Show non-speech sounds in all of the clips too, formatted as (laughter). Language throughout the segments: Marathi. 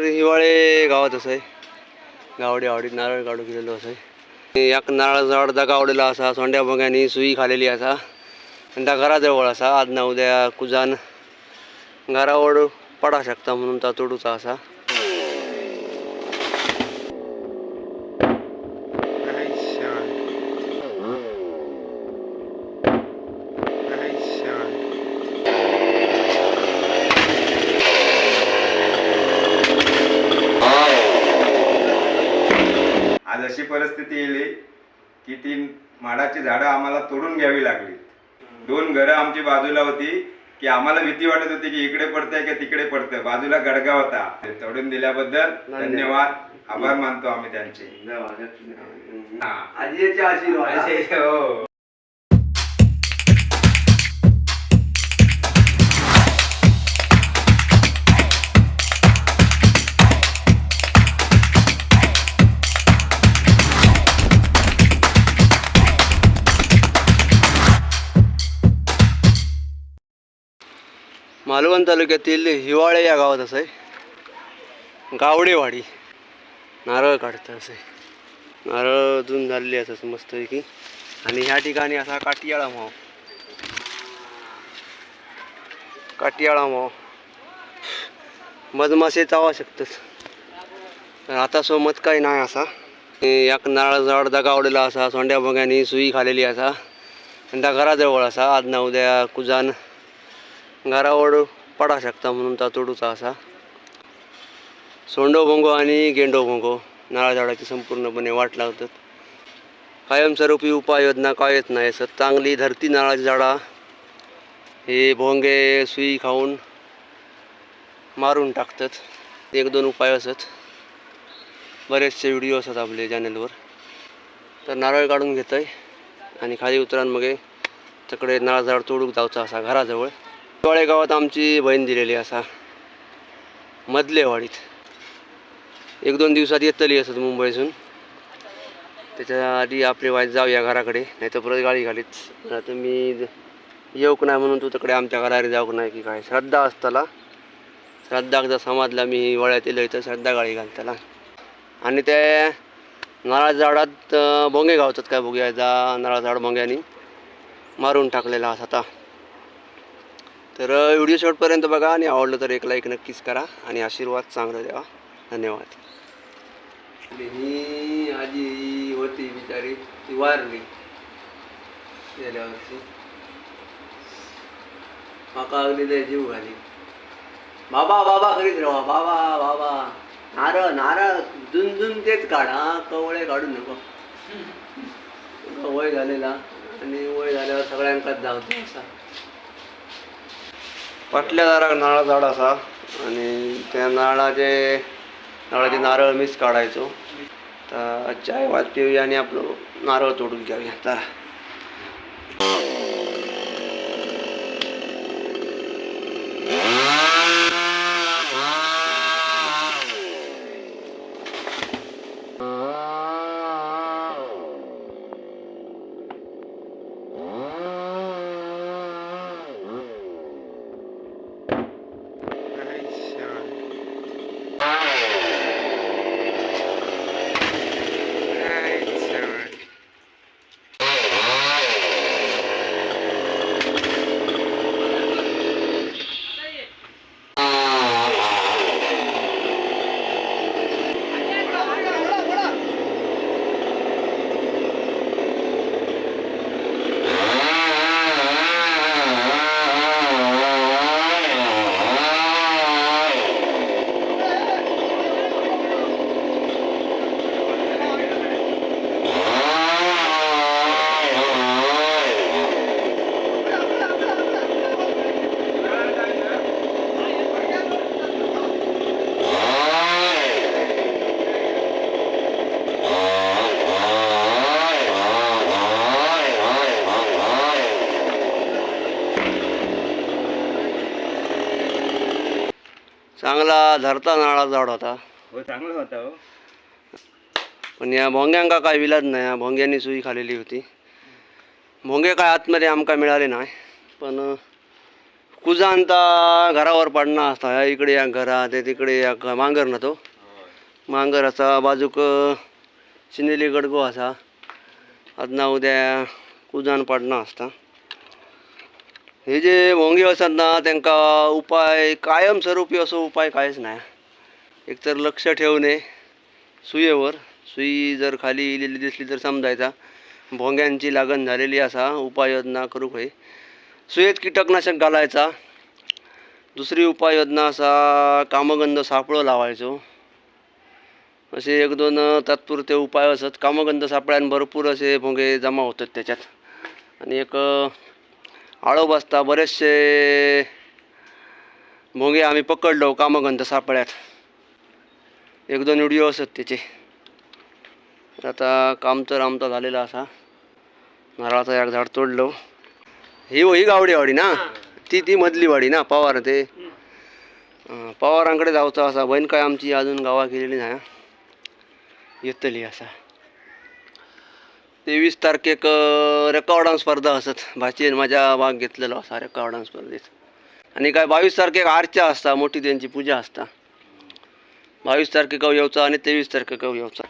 तर हिवाळे गावात असं आहे. गावडी आवडीत नारळ काढू गेलेलो असं आहे. एक नारळ झाड दगावलेला असा सोंड्या बोंग्यांनी सुई खालेली असा. आणि त्या घराजवळ असा आज ना उद्या कुजान. घरावर पडा शकता म्हणून ता तोडूचा असा आज अशी परिस्थिती येईल की ती माडाची झाडं आम्हाला तोडून घ्यावी लागली. दोन घरं आमची बाजूला होती की आम्हाला भीती वाटत होती की इकडे पडतंय की तिकडे पडतंय. बाजूला गडगा होता. ते तोडून दिल्याबद्दल धन्यवाद. आभार मानतो आम्ही त्यांचे. आजीचे आशीर्वाद. हो. मालवण तालुक्यातील हिवाळे या गावात असं आहे. गावडेवाडी. नारळ काढतं असं. आहे नारळ अजून झालेली असं मस्तपैकी. आणि ह्या ठिकाणी असा काटियाळा माव. काटियाळा माव. मधमासे चावा शकतात. आता आता सोमत काही नाही असा. एक नारळ झाड दगावलेला असा सोंड्या बोंग्यांनी सुई खालेली असा. आणि त्या घराजवळ असा. आज ना उद्या कुजान घरावर पडा शकता म्हणून ता तोडूचा असा. सोंडो भोंगो आणि गेंडो भोंगो नारळ झाडाची संपूर्णपणे वाट लावतात. कायमस्वरूपी उपाययोजना कायच नाही सर चांगली धरती नारळाची झाडा हे भोंगे सुई खाऊन मारून टाकतात. एक दोन उपाय असत. बरेचसे व्हिडिओ असतात आपले चॅनलवर. तर नारळ काढून घेत आहे आणि खाली उतरान मग तिकडे नारळ झाड तोडूक जावचा असा घराजवळ. गावात आमची बहीण दिलेली असा. मधले वाडीत एक दोन दिवसात येतली असत मुंबईसून त्याच्या आधी आपली वाईट जाऊया घराकडे नाही तर परत गाडी घालीत. आता मी येऊक नाही म्हणून तू तिकडे आमच्या घराकडे जाऊक नाही की काय. श्रद्धा असताना श्रद्धा जर समाजला मी वळ्यात येलो तर श्रद्धा गाडी घालताला आणि ते नारळ झाडात भोंगे गावतात काय भोग्याचा नारळ झाड भोंग्यानी. मारून टाकलेला असा आता. तर व्हिडिओ शेवटपर्यंत बघा आणि आवडलं तर एक लाईक नक्कीच करा आणि आशीर्वाद चांगला द्यावा. धन्यवाद. ही आजी होती बिचारी ती वारली गेल्या वर्षी. माका अगदी लय जीव घाली. बाबा बाबा करीत राहा बाबा बाबा. नारळ नारळ झुंझुन तेच काढा कवळे काढू नको. (laughs) वय झालेला आणि वय झाल्यावर सगळ्यांकाच जावतो असा. पाटल्या दाराक नारळ झाड असा. आणि त्या नारळाचे नारळाचे नारळ मीच काढायचो. तर चाय वाट पिऊया आणि आपलं नारळ तोडून घेऊया. तर चांगला धरता नाळा झाड होता. हो चांगलं होता हो. पण या भोंग्यांका काय विलाज नाही या भोंग्यांनी सुई खालेली होती. भोंगे काय आतमध्ये आमका मिळाले नाही पण कुजांता घरावर पडणा असता. ह्या इकडे या घरा ते तिकडे या मांगर ना तो. मांगर असा बाजूक शिनेली गडगो असा. आदना उद्या कुजान पडणा असता. हे जे भोंगे असतात ना त्यांका उपाय कायमस्वरूपी असो उपाय काहीच नाही. एकतर लक्ष ठेवणे सुयेवर सुई जर खाली इलेली दिसली तर समजायचा. भोंग्यांची लागण झालेली असा उपाययोजना करूक होय सुयेत कीटकनाशक घालायचा. दुसरी उपाययोजना असा कामगंध सापळं लावायचो. असे एक दोन तात्पुरते उपाय असत. कामगंध सापळ्यान भरपूर असे भोंगे जमा होतात त्याच्यात. आणि एक आळो बसता बरेचसे भोंगे आम्ही पकडलो कामगंध सापळ्यात एक दोन व्हिडिओ असत त्याचे. आता काम तर आमचा झालेला असा. नारळाचा एक झाड तोडलो. ही ही गावडी वाडी ना? ती ती मधली वाडी ना पवार ते. पवारांकडे जाऊचा असा. बहीण काय आमची अजून गावा गेलेली नाही. येतली असा. तेवीस तारखेक रेकॉर्डान स्पर्धा असत. भाचीन माझ्या भाग घेतलेलो असा रेकॉर्डां स्पर्धेत. आणि काय बावीस तारखेक आरच्या असता मोठी त्यांची पूजा असता. बावीस तारखेक येवचा आणि तेवीस तारखेक येवचा.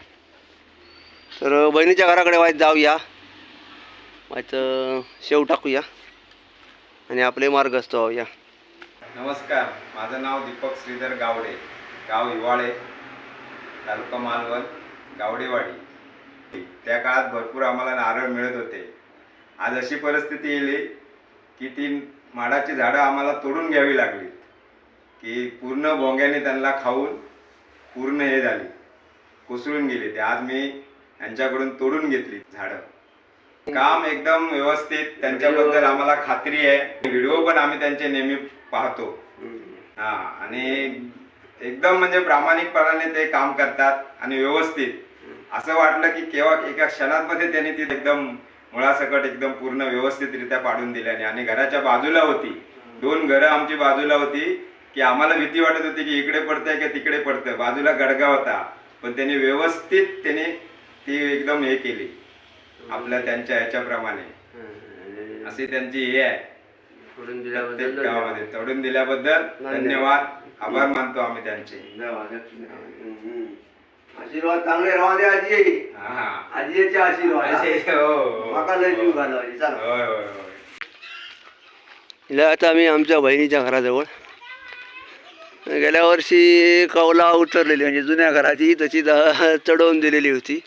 तर बहिणीच्या घराकडे वाईट जाऊया. वाईट शेव टाकूया. आणि आपले मार्गस्थ होऊया. नमस्कार माझं नाव दीपक श्रीधर गावडे गाव हिवाळे तालुका मालवण गावडेवाडी. त्या काळात भरपूर आम्हाला नारळ मिळत होते. आज अशी परिस्थिती येली की ती माडाची झाडं आम्हाला तोडून घ्यावी लागली. की पूर्ण भोंग्याने त्यांना खाऊन पूर्ण हे झाली. कोसळून गेली ते. आज मी यांच्याकडून तोडून घेतली झाडं. काम एकदम व्यवस्थित त्यांच्याबद्दल आम्हाला खात्री आहे. व्हिडिओ पण आम्ही त्यांचे नेहमी पाहतो. हा आणि एकदम म्हणजे प्रामाणिकपणाने ते काम करतात आणि व्यवस्थित असं वाटलं की केव्हा एका क्षणात त्यांनी ती एकदम मुळासकट एकदम पूर्ण व्यवस्थितरित्या पाडून दिल्याने आणि घराच्या बाजूला होती. दोन घरं आमची बाजूला होती की आम्हाला भीती वाटत होती की इकडे पडतंय की तिकडे पडतंय. बाजूला गडगा होता. पण त्यांनी व्यवस्थित त्यांनी ती एकदम हे केली. आपल्या त्यांच्या ह्याच्याप्रमाणे. अशी त्यांची हे आहे. गावामध्ये तोडून दिल्याबद्दल धन्यवाद. आभार मानतो आम्ही त्यांचे. आशीर्वाद चांगले राहा दे आजी. हा. हा आजीचे आशीर्वाद. हो, हो. माका लय जीव घालवायची चला. आता आम्ही आमच्या बहिणीच्या घराजवळ. गेल्या वर्षी कौला उतरलेली म्हणजे जुन्या घराची तशी द- चढवून दिलेली होती.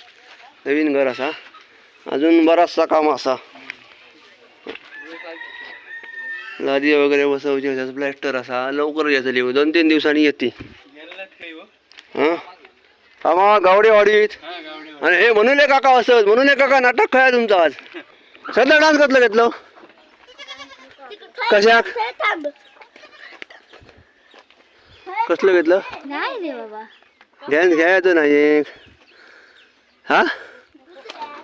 नवीन घर असा. अजून बराचसा काम असा. लादी वगैरे बसवची होत्या प्लॅस्टर असा. लवकर येतली दोन तीन दिवसांनी येते. हां? हा मा गावडेवाडीत आणि हे म्हणून काका असत म्हणून काका नाटक काय तुमचं आज. सध्या डान्स कसलं घेतलं? कशाक कसलं घेतलं? नाही रे बाबा. ध्यान घ्यायचं नाही एक. हा?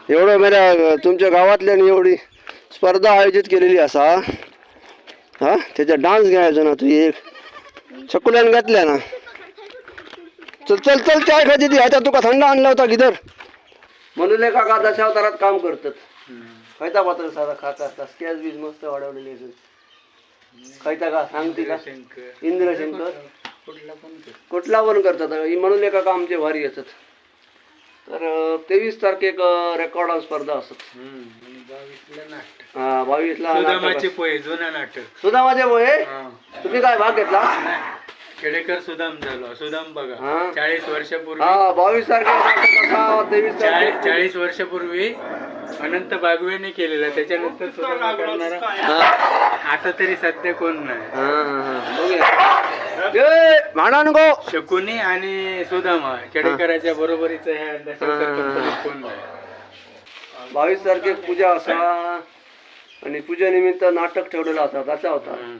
एवढं मेरा तुमच्या गावातल्याने एवढी स्पर्धा आयोजित केलेली असा. हा? त्याचा डान्स घ्यायचा ना तू एक. चकुल्यान घातल्या ना. चल चल चल चाय खाती ती ह्याच्या तुका थंड आणला होता किधर म्हणून काका दशा अवतारात काम करतात. खायचा पात्र साधा खाता स्कॅच बीज मस्त वाढवलेली खायचा का? सांगते का? इंद्रशंकर. कुठला पण करतात. म्हणून एका का आमचे भारी येतात. तर तेवीस तारखेक रेकॉर्ड स्पर्धा असत हा बावीसला सुदामाचे पोहे जुना नाटक. सुदामाचे पोहे? तुम्ही काय भाग घेतला? खेडेकर सुदाम झालो. सुदाम हा. बघा चाळीस वर्षापूर्वी हा बावीस तारखेला तेवीस चाळीस तारखे चाळीस वर्षापूर्वी अनंत बागवेने केलेला. त्याच्यानंतर सुदामा करणारा हा. आता तरी सध्या कोण नाही. हा हा बघूया. ए, भांडा नको शकुनी आणि सुदामा खेडेकराच्या बरोबरीचं ह्या दशावतार हा. कंपनीत कोण नाही. बावीस तारखेक पूजा असा आणि पूजेनिमित्त नाटक ठेवलेला होता त्याचा होता? हम्म.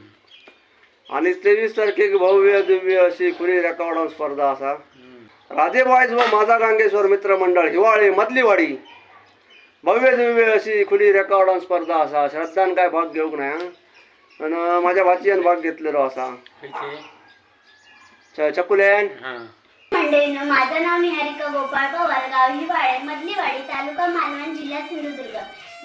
आणि तेवीस तारखेक भव्य दिव्य अशी खुली रेकॉर्ड स्पर्धा असा बॉयज व माझा गांगेश्वर मित्र मंडळ हिवाळे मधलीवाडी भव्य दिव्य अशी खुली रेकॉर्ड स्पर्धा असा श्रद्धान काय भाग घेऊक नाही. आणि माझ्या भाचीयान भाग घेतलेलो असा कशी? च- चकुल्यान हा. मंडळीनं माझं नाव निहारिका गोपाळ पवार गाव हिवाळे मधलीवाडी तालुका मालवण जिल्हा सिंधुदुर्ग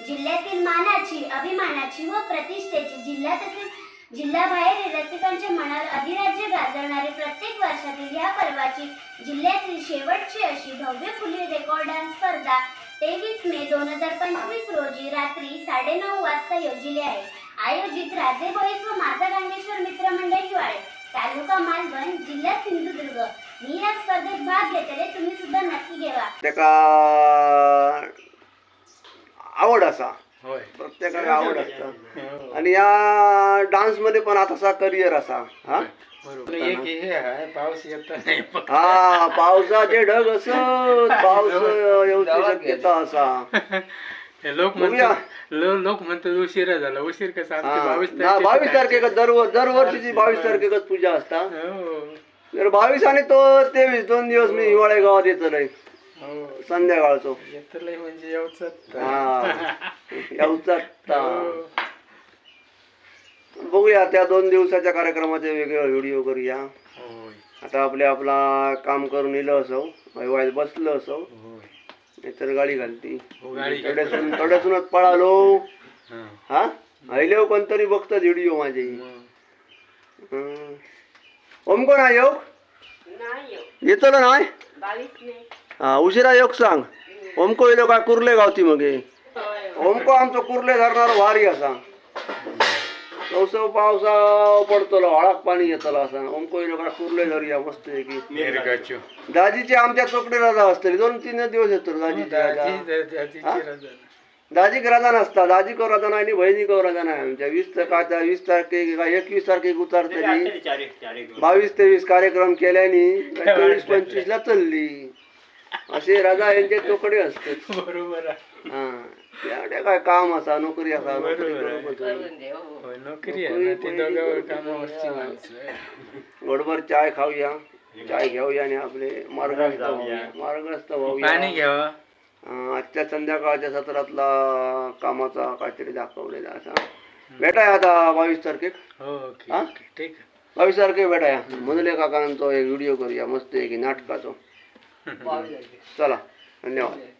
जिल्ह्यातील मानाची अभिमानाची व प्रतिष्ठेची जिल्हा तसेच जिल्ह्याबाहेरील रसिकांच्या मनात अधिराज्य गाजवणारे प्रत्येक वर्षातील या पर्वाची जिल्ह्यातील शेवटची अशी भव्य फुली रेकॉर्ड डान्स स्पर्धा तेवीस मे दोन हजार पंचवीस रोजी रात्री साडेनऊ वाजता योजिली आहे. आयोजित राजे बॉईज व माझा गांगेश्वर मित्रमंडळ हिवाळे तालुका मालवण जिल्हा सिंधुदुर्ग. मी या स्पर्धेत भाग घेतले तुम्ही सुद्धा नक्की घ्यावा आवड असा. प्रत्येकाला आवड असता. हो. आणि या डान्समध्ये पण आता करिअर असा हा? बरोबर. एक हे येत नाही. हा पावसाचे ढग असत (laughs) पाऊस येऊची शक्यता असा. हे लोक लोक म्हणतात उशिरा झाला. उशीर कसा. बावीस तारखेक दर दरवर्षीची बावीस तारखेक पूजा असता. हो. तर बावीस आणि तो तेवीस दोन दिवस मी हिवाळे गावात येतलोय हो संध्याकाळचो. म्हणजे हा यावचा हो. बघूया त्या दोन दिवसाच्या कार्यक्रमाचे वेगळे व्हिडिओ करूया. आता आपले आपला काम करून येलं असो वायवायत बसलं असो. नाहीतर गाडी घालती. हो थोड्यासून थोड्यासूनच पळालो. हा. हा? आयले कोणतरी बघतात व्हिडिओ माझे. मग. हं. ओम कोण आहे योग येतलो नाही. हा उशिरा योग सांग. ओमको येलो काय कुर्ले गावती मगे? ओमको आमचो कुर्ले धरणार भारी असा. पावसा पावसा पडतलो हळाक पाणी येतलो असा. ओमको येलो काय कुर्ले धरूया मस्त की. दाजीचे आमच्या चोकडे राजा असतली. दोन तीन दिवस येतो दाजीचे राजा. दाजी- हा? रजा. दाजी राजा नसता. दाजी को राजा नाही आणि बहिणी को राजा नाही आमच्या. वीस तारखा वीस तारखे का एकवीस तारखेक उतारतली. बावीस तेवीस कार्यक्रम केल्यानी (laughs) तेवीस पंचवीस ला चालली. असे राजा यांचे तुकडे असतात. बरोबर आहे. हा एवढे काय काम असा नोकरी असा नोकरी बरोबर आहे. करू पडतो. होय, नोकरी आहे ना ती दोघांवर कामावरची माणसं गडभर चाय खाऊया. चाय घेऊया आणि आपले मार्गस्थ मार्गस्थ पाणी व्हावूया घ्यावा अं, आजच्या संध्याकाळच्या सत्रातला कामाचा काहीतरी दाखवलेला असा. भेटाय आता बावीस तारखेक. हो ओके हा? ओके, ठीक आहे. बावीस तारखेक भेटाया मधले काकांचो एक व्हिडिओ करूया मस्त आहे की नाटकाचो चला धन्यवाद धन्यवाद